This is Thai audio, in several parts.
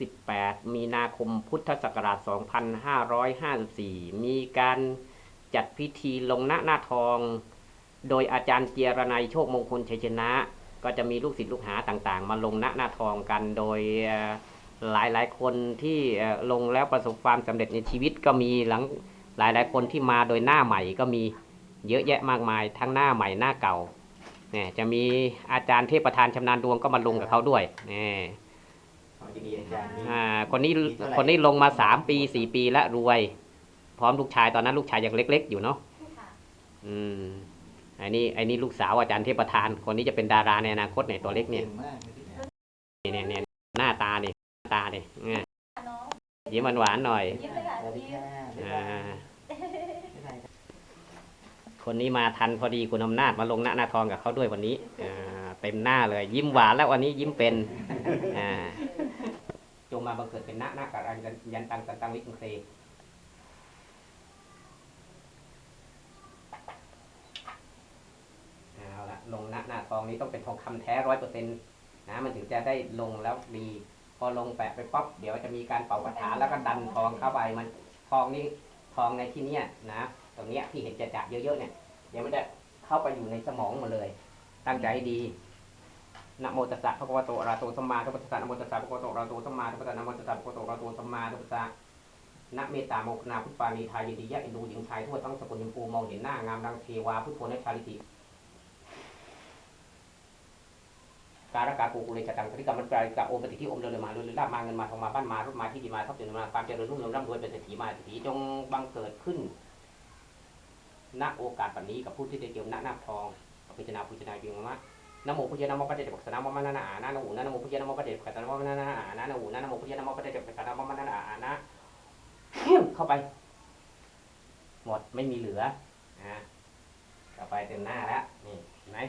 18 มีนาคมพุทธศักราช 2554 มีการจัดพิธีลงหน้าหน้าทอง โดยอาจารย์เจรนัยโชคมงคลชัยชนะ ก็จะมีลูกศิษย์ลูกหาต่างๆ มาลงหน้าหน้าทองกันโดยเอ่อหลายๆคนที่ลงแล้วประสบความสำเร็จในชีวิตก็มีหลังหลายๆคนที่มาโดยหน้าใหม่ก็มีเยอะแยะมากมายทั้งหน้าใหม่หน้าเก่าเนี่ยจะมีอาจารย์เทพประธานชำนาญดวงก็มาลงกับเขาด้วยเนี่ย อ่าคนนี้มีเท่าไหร่คนนี้ลงมาสามปีสี่ปีแล้วรวย พร้อมลูกชายตอนนั้นลูกชายยังเล็ก ๆ อยู่เนาะอืมอันนี้อันนี้ลูกสาวอาจารย์เทพประธาน คนนี้จะเป็นดาราในอนาคตในยตัวเล็กเนี่ยก่งมากเลยพี่แหนเนี่ยเนี่ยหน้าตาเนี่ยหน้าตาเนี่ยเนี่ยยิ้มหวานๆหน่อยยิ้มเลยค่ะสวัสดียิ้มค่ะอ่าบ๊ายบายครับคนนี้มาทันพอดีคุณอำนาจมาลงหน้าหน้าทองกับเขาด้วยวันนี้อ่าเต็มหน้าเลย ยิ้มหวานแล้ววันนี้ยิ้มเป็นอ่าจง มาบังเกิดเป็นน้าหน้าการยันยันตังสันตังวิคุเคเอาละลงหน้าหน้าทองนี้ต้องเป็นทองคำแท้ร้อยเปอร์เซ็นต์นะมันถึงจะได้ลงแล้วดีพอลงแปะไปป๊อปเดี๋ยวจะมีการเป่ากระถาแล้วก็ดันทองเข้าไปมันทองนี้ทองในที่เนี้ยนะ ตรงเนี้ยที่เห็นจะจับเยอะๆเนี่ยเดี๋ยวมันจะเข้าไปอยู่ในสมองหมดเลย ตั้งใจให้ดี นะโมตัสสะพระคะวะโตอะระหะโตสัมมาสัมพุทธัสสะนะโมตัสสะพระคะวะโตอะระหะโตสัมมาสัมพุทธัสสะนะโมตัสสะพระคะวะโตอะระหะโตสัมมาสัมพุทธัสสะนะเมตตาโมคณาพุทธปานีทายินดียะอินดูหญิงชายทั่วทั้งสกุลยมพูมองเห็นหน้างามดังเทวาพุทโธนชาลิติการกากูกุเลจตังปฏิกรรมมันกลายกับโอมปฏิที่อมเดินมาเรือลาบมาเงินมาทองมาบ้านมารถมาที่ดีมาทรัพย์สินมาความเจริญรุ่งเรืองร่ำรวยเป็นเศรษฐีมาเศรษฐีจงบังเกิดขึ้นณโอกาสแบบนี้กับผู้ที่ได้เกี่ยวณนาทองพิจารณาพิจารณาอยู่มะ นะโมพุทธนะโมปะเดชปัสสะนะโมมะนะนะอานะนะอูนะนโมพุทธนะโมปะเดชปัสสะนะโมมะนะนะอานะนะอูนะนโมพุทธนะโมปะเดชปัสสะนะโมมะนะนะอานะเข้าไป หมดไม่มีเหลือนะต่อไปเต็มหน้าแล้วนี่เห็นไหม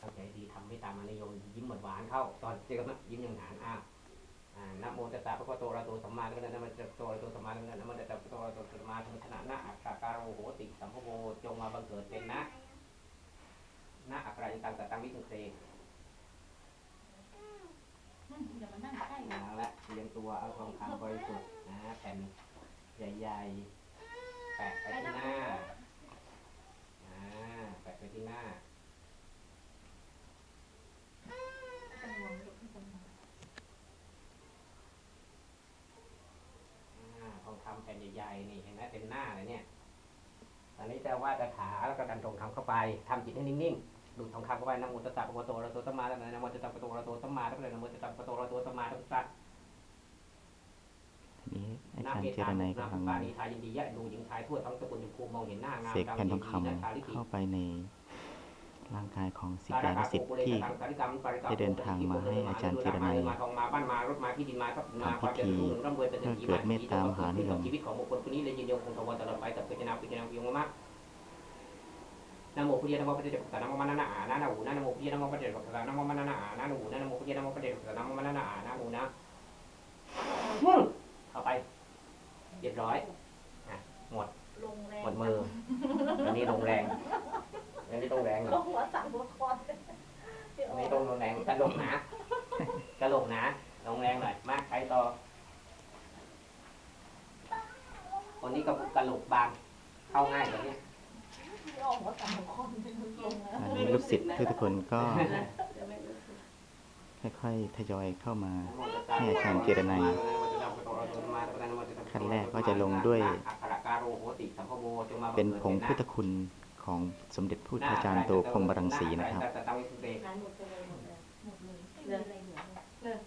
ตั้งใจดีทำไม่ตามอนิยมยิ้มหวานเข้า ตอนเจอกันยิ้มอย่างหานอ้าวอ่านะโมตัสสะพระพุทโตระโตสัมมาสัมพุทธะนะโมตัสสะโตระโตสัมมาสัมพุทธะนะโมตัสสะโตระโตสัมมาสัมพุทธัสสะนะอัคคาการโโหติสัมภโวจงมาบังเกิดเป็นนะ นะอัครายิตังสัตตังวิสุเตอย่ามานั่งใกล้เอาละเตรียมตัวเอาทองคำบริสุทธิ์นะแผ่นใหญ่ๆ แปะไปที่หน้าอ่าแปะไปที่หน้าอ่าทองคำแผ่นใหญ่ๆ นี่เห็นไหมเต็มหน้าเลยเนี่ยต อนนี้จะวาดคาถาแล้วก็ดันทองคำเข้าไปทำจิตให้นิ่งๆดูดทองคำเข้าไปนะโมตัสสะปะคะวะโตระโตสัมมาสัมพุทธัสสะนะโมตัสสะปะคะวะโตระโตสัมมาสัมพุทธัสสะนะโมตัสสะปะคะวะโตระโตสัมมาสัมพุทธัสสะนี้อานาจารย์เจรนายนากำลังปานีทายินดียะดูหญิงชายทั่วทั้งสกุลชมพูมองเห็นหน้างามเสกแผ่นทองคำดำชาลิติเข้าไปใน ร่างกายของศิษยานุศิษย์ที่ได้เดินทางมาให้อาจารย์เจรนัยมาทองมาบ้านมารถมาที่ดินมาทรัพย์มาความเจริญรุ่งเรืองร่ำรวยเป็นเศรษฐีเกิดเมตตามหานิยมชีวิตของบุคคลคนนี้เลยยืนยงคงทนตลอดไปกับพิจารณาพิจารณาพิจารณามากนะโมพุทธะนะโมปะเดชปัสสะนะโมมะนะนะอานะนะหูนะนะโมพุทธะนะโมปะเดชปัสสะนะโมมะนะนะอานะนะหูนะนะโมพุทธะนะโมปะเดชปัสสะนะโมมะนะนะอานะหูนะเข้าไปเรียบร้อยอะหมดลงแรงหมดมืออันนี้ลงแรง อันนี้ต้องแรงหน่ลอยงหัวสั่นหัวคอนอันนี้ต้องลงแรงกระลงหนากระลงหนาลงแรงหน่อย มากใช้ต่อ คนนี้ก็กระโหลกบาง เข้าง่ายกว่านี้ลงหัวสั่นหัวคอนลงแล้วอันนี้ลูกศิษย์ทุกๆคนก็ค่อยๆทยอยเข้ามา ให้อาจารย์เจรนัย ขั้นแรกก็จะลงด้วย เป็นผงพุทธคุณ ของสมเด็จพุทธาจารย์โตพรหมรังสีนะครับหายหมดไปเลยหมดเลยหมดเลยไม่มีอะไรเหลือเลย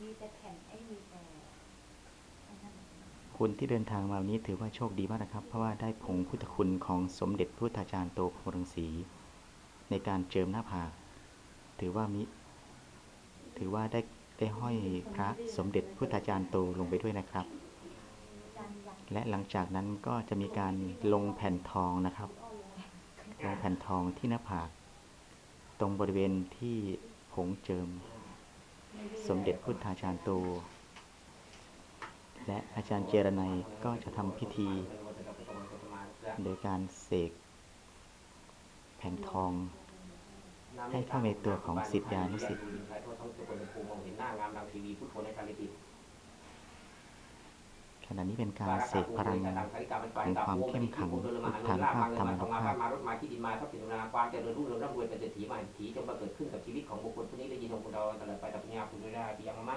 มีแต่แผ่นไอ้มีแต่ไอ้นั่นคุณที่เดินทางมาวันนี้ถือว่าโชคดีมากนะครับ เพราะว่าได้ผงพุทธคุณของสมเด็จพุทธาจารย์โตพรหมรังสี ในการเจิมหน้าผากถือว่ามิ ถือว่าได้ได้ห้อยพระสมเด็จพุทธาจารย์โตลงไปด้วยนะครับยันยัน และหลังจากนั้นก็จะมีการลงแผ่นทองนะครับ ลงแผ่นทองที่หน้าผาก ตรงบริเวณที่ผงเจิม สมเด็จพุทธาจารย์โต และอาจารย์เจรนัยก็จะทำพิธี โดยการเสกแผ่นทอง ให้เข้าในตัวของศิษยานุศิทั่วทั้งตัวภูมิมองเห็นหน้างามดังทีวีพุทโธในทางติ ขณะนี้เป็นการเสกพลังของความเข้มขังอุทานภาพธรรมานุภาพมารถมาที่ดินมาทรัพย์สินนาความเจริญรุ่งเรืองร่ำรวยเป็นเศรษฐีมาถีจงมาเกิดขึ้นกับชีวิตของบุคคลผู้นี้ได้ยินองค์คุณเราตลอดไปดับปัญญาคุณได้ปียังมะ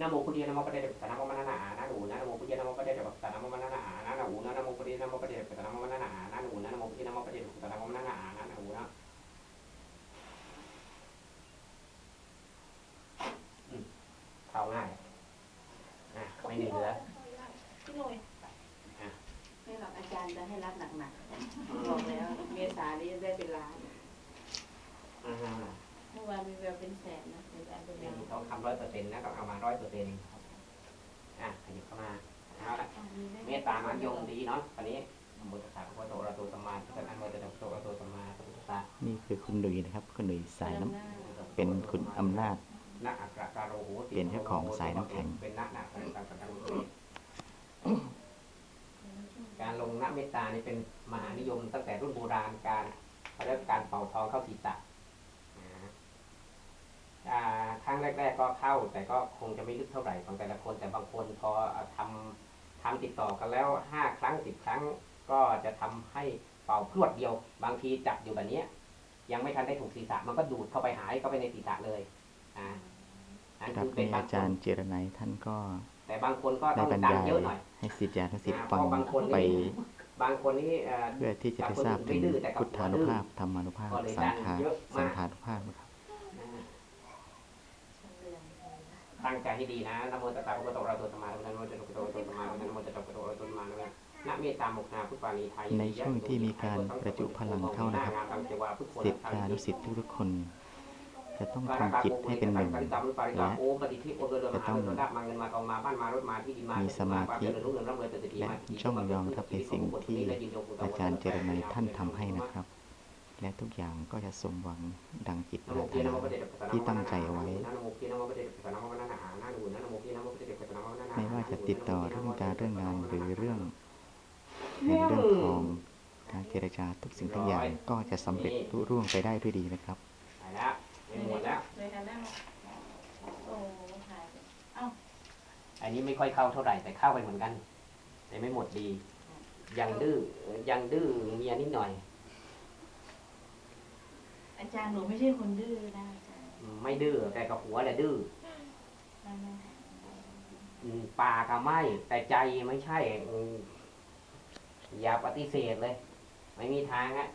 นะโมพุทธินะโมปะเดชะนะโมมะนะนะนะหนูนะโมพุทธินะโมปะเดชะนะโมมะนะนะนะหนูนะโมพุทธินะโมปะเดชะนะโมมะนะนะนะหนูนะโมพุทธินะโมปะเดชะนะโมมะนะนะนะหนูนะเข้าง่ายอะไม่เหลือ พี่หน่อย ไม่หรอกอาจารย์จะให้รับหนักๆบอกแล้ว เมษานี้ได้เป็นล้าน อ่า เมื่อวานมีแววเป็นแสนนะอาจารย์เป็น นี่ ล้าน ต้องทำ ร้อยเปอร์เซ็นต์นะต้องเอามาร้อยเปอร์เซ็นต์อะขยับเข้ามาเอาละเมตตามหานิยมดีเนาะตอนนี้นะโมตัสสะพระพุทธโตอะระโตสัมมาสัมพุทธัสสะนะโมตัสสะพระพุทธโตอะระโตสัมมาสัมพุทธัสสะนี่คือคุณหนุ่ยนะครับคุณหนุ่ยสายน้ำเป็นคุณอำนาจนะอักขระการโรโหติเป็นเจ้าของสายน้ำแข็งเป็นนะนะเป็นการสังกัดการลงนะเมตตานี่เป็นมหานิยมตั้งแต่รุ่นโบราณการเขาเรียกการเป่าทองเข้าศีรษะอ่าอ่า ครั้งแรก ๆ ก็เข้า แต่ก็คงจะไม่ลึกเท่าไหร่ของแต่ละคน แต่บางคนพอทำทำติดต่อกันแล้วห้าครั้งสิบครั้ง ก็จะทำให้เป่าพรวดเดียว บางทีจับอยู่แบบเนี้ยยังไม่ทันได้ถูกศีรษะมันก็ดูดเข้าไปหายเข้าไปในศีรษะเลยอ่าอันครับคือเป็นนี่บางอาคจารนย์เจรไนยท่านก็แต่บางคนก็ได้ต้องบรรดังยายเยอะหน่อยให้ศิษยานุศิษย์อ่าฟังเพราะบางคนไปนี่บางคนนี่เอ่อเพื่อที่จะได้ทราบถึงพุทธานุภาพธรรมานุภาพก็เลยสังดังขาเยอะมากสังขานุภาพนะครับ ตั้งใจให้ดีนะนะโมตัสสะพระพุทธโตอะระหะโตสัมมาสัมพุทธัสสะนะโมตัสสะพระพุทธโตอะระหะโตสัมมาสัมพุทธัสสะนะโมตัสสะพระพุทธโตอะระหะโตสัมมาสัมพุทธัสสะนะเมตตามุขนาพุทธานีไทยในช่วงที่มีการประจุพลังเข้านะครับศิษยานุศิษย์ทุกๆคน จะต้องทำจิตให้เป็นหนึ่งและจะต้องมีสมาธิและจ้องยอมรับในสิ่งที่อาจารย์เจรไนท่านทำให้นะครับ และทุกอย่างก็จะสมหวังดังจิตปรารถนาที่ตั้งใจเอาไว้ ไม่ว่าจะติดต่อเรื่องการเรื่องงานหรือเรื่องเงินเรื่องทองการเจรจาทุกสิ่งทุกอย่างก็จะสำเร็จลุร่วงไปได้ด้วยดีนะครับไปแล้วหมดแล้วเลยค่ะนั่งโอ้หายไปเอ้าอันนี้ไม่ค่อยเข้าเท่าไหร่แต่เข้าไปเหมือนกันแต่ไม่หมดดี ยังดื้อยังดื้อเมียนิดหน่อย อาจารย์หนูไม่ใช่คนดื้อนะอาจารย์ไม่ดื้อแต่กับหัวแหละดื้อไม่ไม่อืมปากอะไม่แต่ใจไม่ใช่อืมอย่าปฏิเสธเลย ไม่มีทางอะ